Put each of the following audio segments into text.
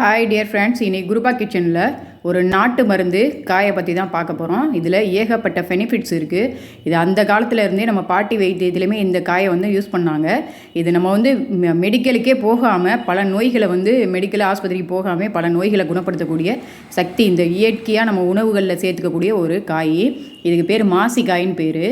Hi dear friends இனி குருபா கிச்சனில் ஒரு நாட்டு மருந்து காயை பற்றி தான் பார்க்க போகிறோம் இதில் ஏகப்பட்ட பெனிஃபிட்ஸ் இருக்குது இது அந்த காலத்தில் இருந்தே நம்ம பாட்டி வைத்தியத்துலேயுமே இந்த காயை வந்து யூஸ் பண்ணாங்க. இது நம்ம வந்து மெ- மெடிக்கலுக்கே போகாமல் பல நோய்களை வந்து மெடிக்கல் ஆஸ்பத்திரிக்கு போகாமல் பல நோய்களை குணப்படுத்தக்கூடிய சக்தி இந்த இயற்கையாக நம்ம உணவுகளில் சேர்த்துக்கக்கூடிய ஒரு காய். இதுக்கு பேர் மாசி காயின்னு பேர்.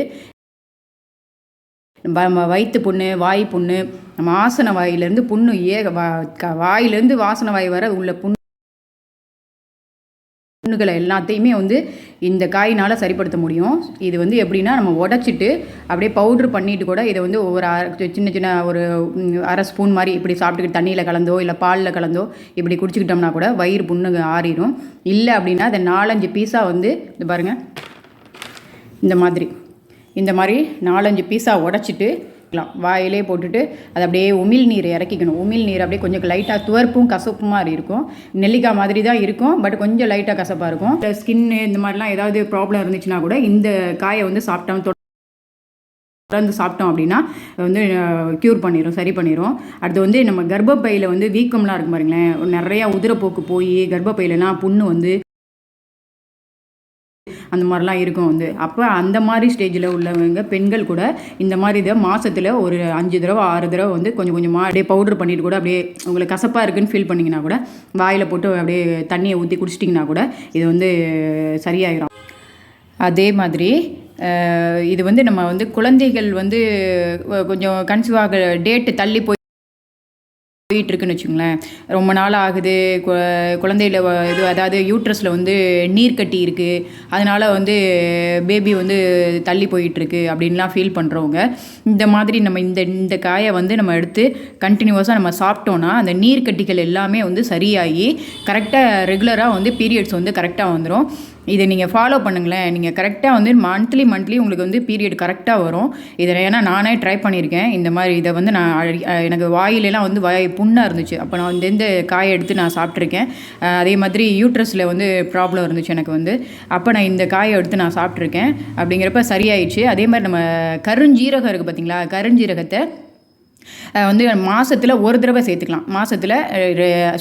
வயிற்று புண்ணு வாய் புண்ணு நம்ம ஆசன வாயிலேருந்து புண்ணு ஏக வா க- வாயிலேருந்து வாசன வாய் வர உள்ள புண்ணு புண்ணுகளை எல்லாத்தையுமே வந்து இந்த காயினால் சரிப்படுத்த முடியும். இது வந்து எப்படின்னா நம்ம உடச்சிட்டு அப்படியே பவுட்ரு பண்ணிட்டு கூட இதை வந்து ஒவ்வொரு அரை- சின்ன சின்ன ஒரு அரை ஸ்பூன் மாதிரி இப்படி சாப்பிட்டுக்கிட்டு தண்ணியில் கலந்தோ இல்லை பாலில் கலந்தோ இப்படி குடிச்சிக்கிட்டோம்னா கூட வயிறு புண்ணுங்க ஆறிடும். இல்லை அப்படின்னா அதை நாலஞ்சு பீஸாக வந்து இது பாருங்கள் இந்த மாதிரி. இந்த மாதிரி நாலஞ்சு பீஸாக உடச்சிட்டு வைக்கலாம். வாயிலே போட்டுட்டு அதை அப்படியே உமிழ் நீர் இறக்கிக்கணும். உமிழ் நீர் அப்படியே கொஞ்சம் லைட்டாக துவர்ப்பும் கசப்பும் மாதிரி இருக்கும். நெல்லிக்காய் மாதிரி தான் இருக்கும் பட் கொஞ்சம் லைட்டாக கசப்பாக இருக்கும். ஸ்கின்னு இந்த மாதிரிலாம் ஏதாவது ப்ராப்ளம் இருந்துச்சுன்னா கூட இந்த காயை வந்து சாப்பிட்டோம் தொடர்ந்து சாப்பிட்டோம் அப்படின்னா வந்து க்யூர் பண்ணிடும் சரி பண்ணிடும் அடுத்து வந்து நம்ம கர்ப்பப்பையில் வந்து வீக்கம்லாம் இருக்கும் பாருங்களேன். நிறையா உதிரப்போக்கு போய் கர்ப்பப்பையிலலாம் புண்ணு வந்து அந்த மாதிரிலாம் இருக்கும் வந்து. அப்போ அந்த மாதிரி ஸ்டேஜில் உள்ளவங்க பெண்கள் கூட இந்த மாதிரி இதை மாதத்தில் ஒரு அஞ்சு தடவை ஆறு தடவை வந்து கொஞ்சம் கொஞ்சமாக அப்படியே பவுடர் பண்ணிட்டு கூட அப்படியே உங்களுக்கு கசப்பாக இருக்குன்னு ஃபீல் பண்ணிங்கன்னா கூட வாயில் போட்டு அப்படியே தண்ணியை ஊற்றி குடிச்சிட்டிங்கன்னா கூட இது வந்து சரியாயிரும். அதே மாதிரி இது வந்து நம்ம வந்து குழந்தைகள் வந்து கொஞ்சம் கன்சீவ் ஆக டேட்டு தள்ளி போய் போயிட்டுருக்குன்னு வச்சுங்களேன் ரொம்ப நாள் ஆகுது. கு- குழந்தையில இது அதாவது யூட்ரஸில் வந்து நீர் கட்டி இருக்குது அதனால் வந்து பேபி வந்து தள்ளி போயிட்டுருக்கு அப்படின்லாம் ஃபீல் பண்ணுறவங்க இந்த மாதிரி நம்ம இந்த இந்த காயை வந்து நம்ம எடுத்து கண்டினியூஸாக நம்ம சாப்பிட்டோன்னா அந்த நீர் கட்டிகள் எல்லாமே வந்து சரியாகி கரெக்டாக ரெகுலராக வந்து பீரியட்ஸ் வந்து கரெக்டாக வந்துடும் இதை நீங்கள் ஃபாலோ பண்ணுங்களேன். நீங்கள் கரெக்டாக வந்து மந்த்லி மந்த்லி உங்களுக்கு வந்து பீரியட் கரெக்டாக வரும். இதில் ஏன்னா நானே ட்ரை பண்ணியிருக்கேன். இந்த மாதிரி இதை வந்து நான் எனக்கு வாயிலெலாம் வந்து வாய் புண்ணாக இருந்துச்சு. அப்போ நான் வந்து இந்த காயை எடுத்து நான் சாப்பிட்ருக்கேன் அதே மாதிரி யூட்ரஸில் வந்து ப்ராப்ளம் இருந்துச்சு எனக்கு வந்து. அப்போ நான் இந்த காயை எடுத்து நான் சாப்பிட்ருக்கேன் அப்படிங்கிறப்ப சரியாயிடுச்சு. அதே மாதிரி நம்ம கருஞ்சீரகம் இருக்குது பார்த்தீங்களா கருஞ்சீரகத்தை வந்து மாதத்தில் ஒரு தடவை சேர்த்துக்கலாம். மாதத்தில்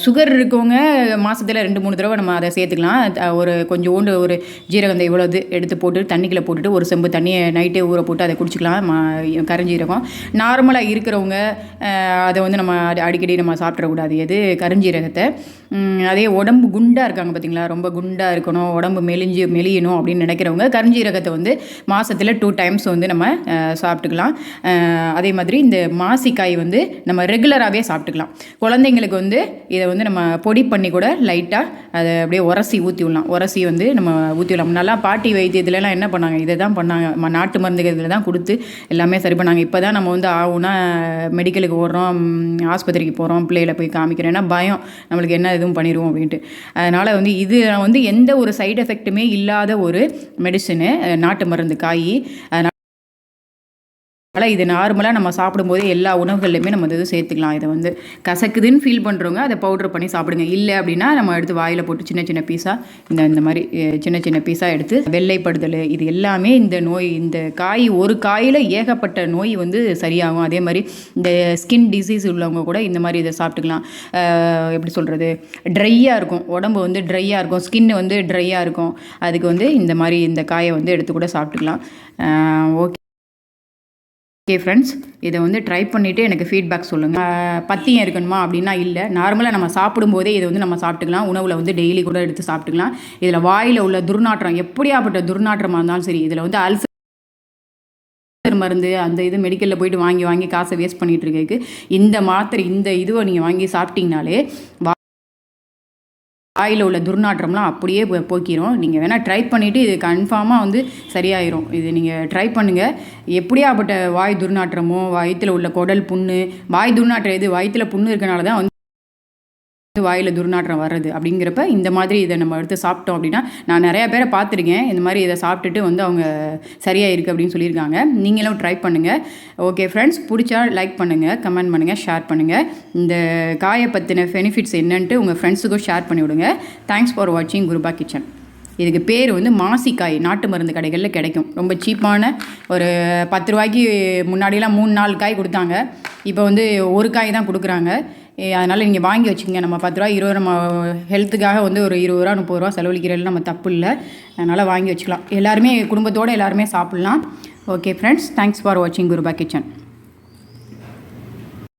சுகர் இருக்கவங்க மாதத்தில் ரெண்டு மூணு தடவை நம்ம அதை சேர்த்துக்கலாம். ஒரு கொஞ்சோண்டு ஒரு ஜீரகம் இவ்வளோ இது எடுத்து போட்டு தண்ணிக்குள்ளே போட்டுட்டு ஒரு செம்பு தண்ணியை நைட்டே ஊற போட்டு அதை குடிச்சிக்கலாம். மா கரஞ்சீரகம் நார்மலாக இருக்கிறவங்க அதை வந்து நம்ம அடி- அடிக்கடி நம்ம சாப்பிட்றக்கூடாது எது? கருஞ்சீரகத்தை அதே உடம்பு குண்டாக இருக்காங்க பார்த்தீங்களா ரொம்ப குண்டாக இருக்கணும் உடம்பு மெலிஞ்சு மெலியணும் அப்படின்னு நினைக்கிறவங்க கருஞ்சீரகத்தை வந்து மாதத்தில் டூ டைம்ஸ் வந்து நம்ம சாப்பிட்டுக்கலாம். அதே மாதிரி இந்த காய் வந்து நம்ம ரெகுலராகவே சாப்பிட்டுக்கலாம். குழந்தைங்களுக்கு வந்து இதை வந்து நம்ம பொடி பண்ணி கூட லைட்டாக அதை அப்படியே உரசி ஊற்றி விடலாம். உரசி வந்து நம்ம ஊற்றி விடலாம். நல்லா பாட்டி வைத்தியத்துலலாம் என்ன பண்ணாங்க? இதை தான் பண்ணாங்க. நாட்டு மருந்துகள் இதில் தான் கொடுத்து எல்லாமே சரி பண்ணாங்க. இப்போ தான் நம்ம வந்து ஆகுனா மெடிக்கலுக்கு ஓடுறோம் ஆஸ்பத்திரிக்கு போகிறோம் பிள்ளைகளை போய் காமிக்கிறோம். ஏன்னா பயம். நம்மளுக்கு என்ன எதுவும் பண்ணிடுவோம் அப்படின்ட்டு. அதனால் வந்து இது வந்து எந்த ஒரு சைடு எஃபெக்ட்டுமே இல்லாத ஒரு மெடிசனு நாட்டு மருந்து காய் அதனால் இது நார்மலாக நம்ம சாப்பிடும்போது எல்லா உணவுகள்லையுமே நம்ம இது சேர்த்துக்கலாம். இதை வந்து கசக்குதுன்னு ஃபீல் பண்ணுறவங்க அதை பவுட்ரு பண்ணி சாப்பிடுங்க. இல்லை அப்படின்னா நம்ம எடுத்து வாயில் போட்டு சின்ன சின்ன பீஸாக இந்த இந்த மாதிரி சின்ன சின்ன பீஸாக எடுத்து வெள்ளைப்படுதல் இது எல்லாமே இந்த நோய் இந்த காய் ஒரு காயில் ஏகப்பட்ட நோய் வந்து சரியாகும். அதே மாதிரி இந்த ஸ்கின் டிசீஸ் உள்ளவங்க கூட இந்த மாதிரி இதை சாப்பிட்டுக்கலாம். எப்படி சொல்கிறது ட்ரையாக இருக்கும். உடம்பு வந்து ட்ரையாக இருக்கும். ஸ்கின் வந்து ட்ரையாக இருக்கும். அதுக்கு வந்து இந்த மாதிரி இந்த காயை வந்து எடுத்து கூட சாப்பிட்டுக்கலாம். ஓகே. ஓகே ஃப்ரெண்ட்ஸ் இதை வந்து ட்ரை பண்ணிவிட்டு எனக்கு ஃபீட்பேக் சொல்லுங்கள் பத்தியம் இருக்கணுமா அப்படின்னா இல்லை. நார்மலாக நம்ம சாப்பிடும்போதே இதை வந்து நம்ம சாப்பிட்டுக்கலாம். உணவில் வந்து டெய்லி கூட எடுத்து சாப்பிட்டுக்கலாம். இதில் வாயில் உள்ள துர்நாற்றம் எப்படியாப்பட்ட துர்நாற்றமாக இருந்தாலும் சரி இதில் வந்து அல்சர் மருந்து அந்த இது மெடிக்கலில் போயிட்டு வாங்கி வாங்கி காசை வேஸ்ட் பண்ணிட்டு இருக்கு இந்த மாத்திரை இந்த இதுவை நீங்கள் வாங்கி சாப்பிட்டீங்கனாலே ஆயில் வாயில் உள்ள துர்நாற்றம்லாம் அப்படியே போக்கிடும் போக்கிரும். நீங்கள் வேணால் ட்ரை பண்ணிவிட்டு இது கன்ஃபார்மாக வந்து சரியாயிரும். இது நீங்கள் ட்ரை பண்ணுங்கள் எப்படியாப்பட்ட வாய் துர்நாற்றமோ வயிற்றில் உள்ள குடல் புண்ணு வாய் துர்நாற்றம் எது வயிற்றில் புண்ணு இருக்கனால தான் வந்து வாயில் துர்நாற்றம் வர்றது அப்படிங்கிறப்ப இந்த மாதிரி இதை நம்ம எடுத்து சாப்பிட்டோம் அப்படின்னா நான் நிறையா பேரை பார்த்துருக்கேன். இந்த மாதிரி இதை சாப்பிட்டுட்டு வந்து அவங்க சரியாக இருக்குது அப்படின்னு சொல்லியிருக்காங்க. நீங்களும் ட்ரை பண்ணுங்கள் ஓகே ஃப்ரெண்ட்ஸ் பிடிச்சா லைக் பண்ணுங்கள் கமெண்ட் பண்ணுங்கள் ஷேர் பண்ணுங்கள் இந்த காயை பற்றின பெனிஃபிட்ஸ் என்னன்ட்டு உங்கள் ஃப்ரெண்ட்ஸுக்கும் ஷேர் பண்ணி விடுங்க. தேங்க்ஸ் ஃபார் வாட்சிங் குருபா கிச்சன் இதுக்கு பேர் வந்து மாசிக்காய் நாட்டு மருந்து கடைகளில் கிடைக்கும். ரொம்ப சீப்பான ஒரு பத்து ரூபாய்க்கு முன்னாடியெலாம் மூணு நாலு காய் கொடுத்தாங்க. இப்போ வந்து ஒரு காய் தான் கொடுக்குறாங்க. அதனால் நீங்கள் வாங்கி வச்சுக்கோங்க. நம்ம பத்து ரூபா இருபது நம்ம ஹெல்த்துக்காக வந்து ஒரு இருபது ரூபா முப்பது ரூபா செலவழிக்கிறதுல நம்ம தப்பு இல்லை. அதனால் வாங்கி வச்சுக்கலாம். எல்லாருமே குடும்பத்தோடு எல்லாருமே சாப்பிட்லாம். ஓகே ஃப்ரெண்ட்ஸ் தேங்க்ஸ் ஃபார் வாட்சிங் குருபா கிச்சன்